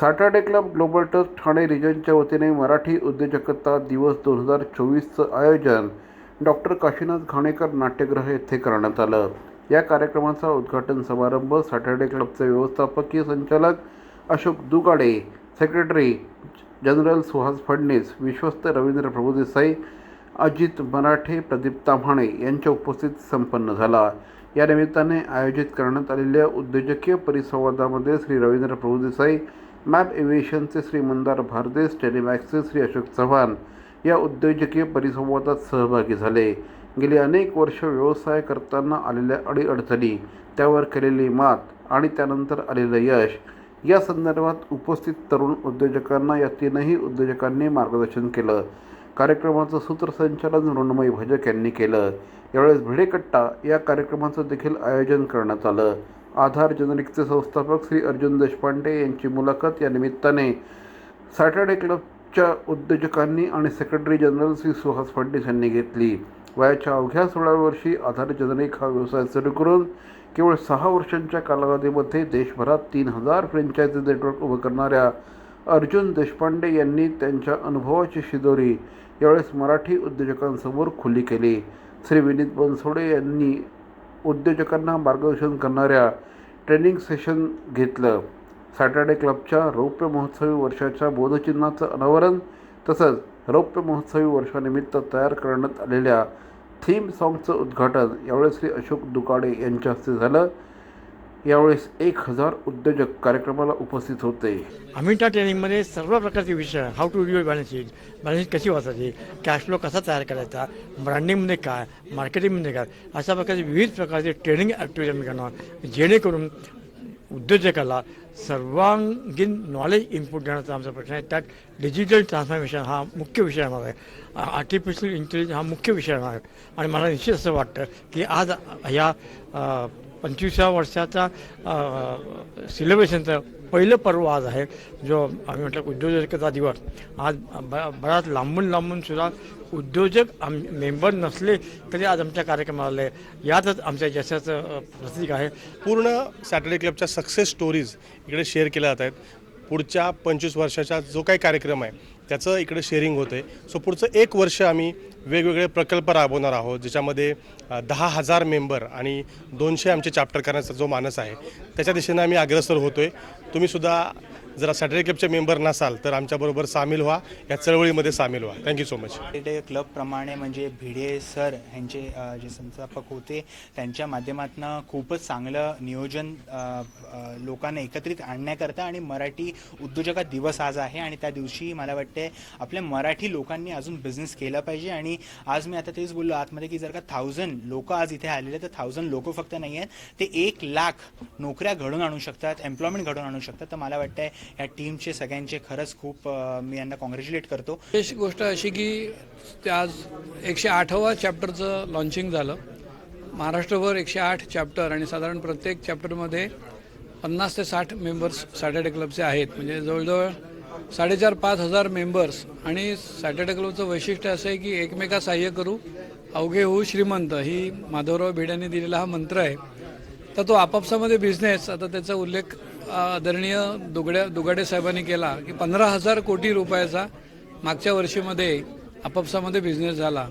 Saturday club global trust Thane रिजनच्या वतीने मराठी उद्योजकता दिवस दोन हजार चोवीसचं आयोजन डॉक्टर काशीनाथ घाणेकर नाट्यगृह येथे करण्यात आलं. या कार्यक्रमाचा उद्घाटन समारंभ सॅटर्डे क्लबचे व्यवस्थापकीय संचालक अशोक दुगाडे सेक्रेटरी जनरल सुहास फडणीस विश्वस्त रवींद्र प्रभुदेसाई अजित मराठे प्रदीप ताम्हाणे यांच्या उपस्थितीत संपन्न झाला. या निमित्ताने आयोजित करण्यात आलेल्या उद्योजकीय परिसंवादामध्ये श्री रवींद्र प्रभुदेसाई मॅप एव्हिएशनचे श्री मंदार भारदेस टेलिमॅक्सचे श्री अशोक चव्हाण या उद्योजकीय परिसंवादात सहभागी झाले. गेली अनेक वर्ष व्यवसाय करताना आलेल्या अडीअडचणी त्यावर केलेली मात आणि त्यानंतर आलेलं यश या संदर्भात उपस्थित तरुण उद्योजकांना या तीनही उद्योजकांनी मार्गदर्शन केलं. कार्यक्रमाचं सूत्रसंचालन मृण्मयी भजक यांनी केलं. यावेळेस भिडेकट्टा या कार्यक्रमाचं देखील आयोजन करण्यात आलं. आधार जनरिकचे संस्थापक श्री अर्जुन देशपांडे यांची मुलाखत या निमित्ताने. सॅटर्डे क्लबच्या उद्योजकांनी आणि सेक्रेटरी जनरल श्री सुहास फडणीस यांनी घेतली. वयाच्या अवघ्या सोळाव्या वर्षी आधार जनरिक हा व्यवसाय सुरू करून केवळ सहा वर्षांच्या कालावधीमध्ये देशभरात तीन हजार फ्रँचायझी नेटवर्क उभं करणाऱ्या अर्जुन देशपांडे यांनी त्यांच्या अनुभवाची शिदोरी यावेळेस मराठी उद्योजकांसमोर खुली केली. श्री विनीत बनसोडे यांनी उद्योजकांना मार्गदर्शन करणाऱ्या ट्रेनिंग सेशन घेतलं. सॅटर्डे क्लबच्या रौप्य महोत्सवी वर्षाच्या बोधचिन्हाचं अनावरण तसंच रौप्य महोत्सवी वर्षानिमित्त तयार करण्यात आलेल्या थीम सॉन्गचं उद्घाटन यावेळेस श्री अशोक दुकाडे यांच्या हस्ते झालं. यावेळेस एक हजार उद्योजक कार्यक्रमाला उपस्थित होते. अमिटा ट्रेनिंगमध्ये सर्व प्रकारचे विषय how to review balance sheet balance sheet कशी वाचायची कॅश फ्लो कसा तयार करायचा ब्रँडिंगमध्ये काय मार्केटिंगमध्ये काय अशा प्रकारचे विविध प्रकारचे ट्रेनिंग ॲक्टिव्हिटी आम्ही करणार. जेणेकरून उद्योजकाला सर्वांगीण नॉलेज इनपुट देण्याचा आमचा प्रश्न आहे. त्यात डिजिटल ट्रान्सफॉर्मेशन हा मुख्य विषय येणार आहे. आर्टिफिशियल इंटेलिजन्स हा मुख्य विषय येणार आहे. आणि मला निश्चित असं वाटतं की आज ह्या पंचवीसव्या वर्षाचा सिलेब्रेशनचं पहिलं पर्व आज आहे जो आम्ही म्हटलं उद्योजकता दिवस. आज ब बराच लांबून लांबून सुद्धा उद्योजक आम मेंबर नसले तरी आज आमच्या कार्यक्रमाला आले यातच आमच्या यशाचं प्रतीक आहे. पूर्ण सॅटर्डे क्लबच्या सक्सेस स्टोरीज इकडे शेअर केल्या जात आहेत. पुढच्या पंचवीस वर्षाचा जो काही कार्यक्रम आहे त्याचं इकडे शेअरिंग होतं आहे सो पुढचं एक वर्ष आम्ही वेगवेगळे प्रकल्प राबवणार आहोत ज्याच्यामध्ये दहा हजार मेंबर आणि दोनशे आमचे चॅप्टर करण्याचा जो मानस आहे त्याच्या दिशेनं आम्ही अग्रसर होतो आहे तुम्हीसुद्धा जरा सॅटर्डे क्लबचे मेंबर नसाल तर आमच्याबरोबर सामील व्हा या चळवळीमध्ये सामील व्हा. Thank you so much Saturday क्लबप्रमाणे म्हणजे भिडे सर ह्यांचे जे संस्थापक होते त्यांच्या माध्यमातून खूपच चांगलं नियोजन लोकांना एकत्रित आणण्याकरता आणि मराठी उद्योजका दिवस आज आहे आणि त्या दिवशी मला वाटते आपल्या मराठी लोकांनी अजून बिझनेस केला पाहिजे आणि आज मी आता तेच बोललो आतमध्ये की जर का थाउजंड लोक आज इथे आलेले तर थाउजंड लोक फक्त नाही आहेत ते एक लाख नोकऱ्या घडून आणू शकतात एम्प्लॉयमेंट घडून आणू शकतात. तर मला वाटतंय या टीमचे सगळ्यांचे खरंच खूप मी यांना कॉंग्रॅच्युलेट करतो. विशेष गोष्ट अशी की ते आज एकशे आठवा चॅप्टरचं लॉन्चिंग झालं. महाराष्ट्रभर एकशे आठ चॅप्टर आणि साधारण प्रत्येक चॅप्टरमध्ये पन्नास ते साठ मेंबर्स सॅटर्डे क्लबचे आहेत. म्हणजे जवळजवळ साडेचार पाच हजार मेंबर्स आणि सॅटर्डे क्लबचं वैशिष्ट्य असं आहे की एकमेका सहाय्य करू अवघे होऊ श्रीमंत ही माधवराव भिड्यांनी दिलेला हा मंत्र आहे. तर तो आपापसामध्ये बिझनेस आता त्याचा उल्लेख आदरणीय दुगड्या दुगाडे साहेबांनी केला की पंधरा हजार कोटी रुपयाचा मागच्या वर्षीमध्ये आपापसामध्ये बिझनेस झाला.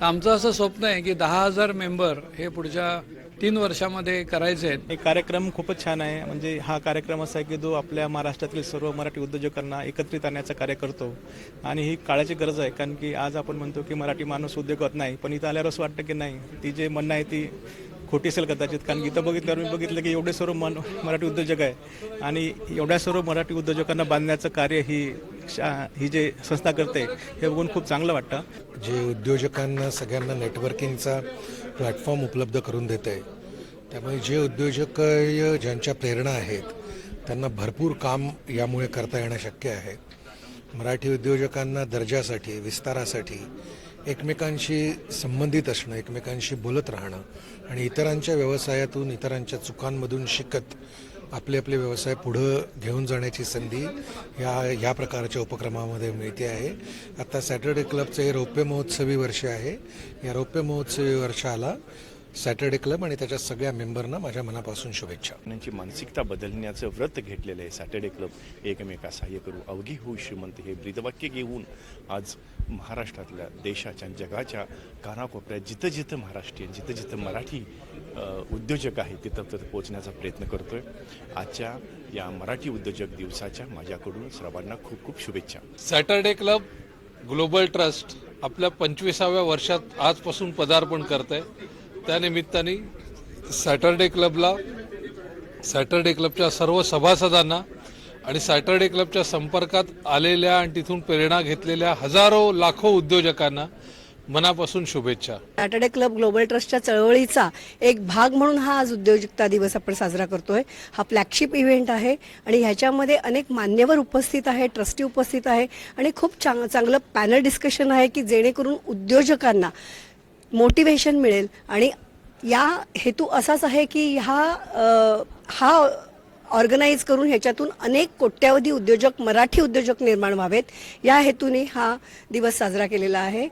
तर आमचं असं स्वप्न आहे की दहा हजार मेंबर हे पुढच्या तीन वर्षामध्ये करायचे आहेत. एक कार्यक्रम खूपच छान आहे. म्हणजे हा कार्यक्रम असा आहे की जो आपल्या महाराष्ट्रातील सर्व मराठी उद्योजकांना एकत्रित आणण्याचं कार्य करतो. आणि ही काळाची गरज आहे कारण की आज आपण म्हणतो की मराठी माणूस उद्योगात नाही पण इथं आल्यावर असं वाटतं की नाही ती जे म्हणणं आहे ती खोटी असेल कदाचित. कारण इथं बघितल्यावर मी बघितलं की एवढे सर्व मन मराठी उद्योजक आहे. आणि एवढ्या सर्व मराठी उद्योजकांना बांधण्याचं कार्य ही शा- ही जे संस्था करते हे बघून खूप चांगलं वाटतं. जे उद्योजकांना सगळ्यांना नेटवर्किंगचा प्लॅटफॉर्म उपलब्ध करून देत आहे त्यामुळे जे उद्योजक ज्यांच्या प्रेरणा आहेत त्यांना भरपूर काम यामुळे करता येणं शक्य आहे. मराठी उद्योजकांना दर्जासाठी विस्तारासाठी एकमेकांशी संबंधित असणं एकमेकांशी बोलत राहणं आणि इतरांच्या व्यवसायातून इतरांच्या चुकांमधून शिकत आपले आपले व्यवसाय पुढं घेऊन जाण्याची संधी या ह्या प्रकारच्या उपक्रमामध्ये मिळते आहे. आता सॅटर्डे क्लबचं हे रौप्य महोत्सवी वर्ष आहे. या रौप्य महोत्सवी वर्षाला सॅटर्डे क्लब आणि त्याच्या सगळ्या मेंबरना माझ्या मनापासून शुभेच्छा. त्यांची मानसिकता बदलण्याचं व्रत घेतलेलं आहे सॅटर्डे क्लब. एकमेका सहाय्य करू. अवघी होऊ श्रीमंत हे ब्रीदवाक्य घेऊन आज महाराष्ट्रातल्या देशाच्या जगाच्या कानाकोपऱ्यात जिथं जिथं महाराष्ट्रीयन जिथं जिथं मराठी उद्योजक आहेत तिथं तिथं पोहोचण्याचा प्रयत्न करतोय. आजच्या या मराठी उद्योजक दिवसाच्या माझ्याकडून सर्वांना खूप खूप शुभेच्छा. सॅटर्डे क्लब ग्लोबल ट्रस्ट आपल्या पंचवीसाव्या वर्षात आजपासून पदार्पण करत आहे त्यानिमित्ताने सॅटर्डे क्लबला सॅटर्डे क्लबच्या सर्व सभासदांना आणि सॅटर्डे क्लबच्या संपर्कात आलेल्या आणि तिथून प्रेरणा घेतलेल्या हजारो लाखो उद्योजकांना मनापासून शुभेच्छा. सॅटर्डे क्लब ग्लोबल ट्रस्टच्या चळवळीचा एक भाग म्हणून हा आज उद्योजकता दिवस आपण साजरा करतोय. हा फ्लॅगशिप इव्हेंट आहे आणि ह्याच्यामध्ये अनेक मान्यवर उपस्थित आहे ट्रस्टी उपस्थित आहे आणि खूप चांग चांगलं पॅनल डिस्कशन आहे की जेणेकरून उद्योजकांना मोटिवेशन मिळेल. आणि या हेतू असाच आहे की ह्या हा ऑर्गनाईज करून ह्याच्यातून अनेक कोट्यावधी उद्योजक मराठी उद्योजक निर्माण व्हावेत. या हेतूने हा दिवस साजरा केलेला आहे.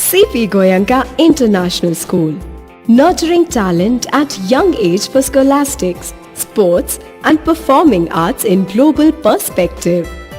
CP Goenka international school nurturing talent at young age for scholastics sports and performing arts in global perspective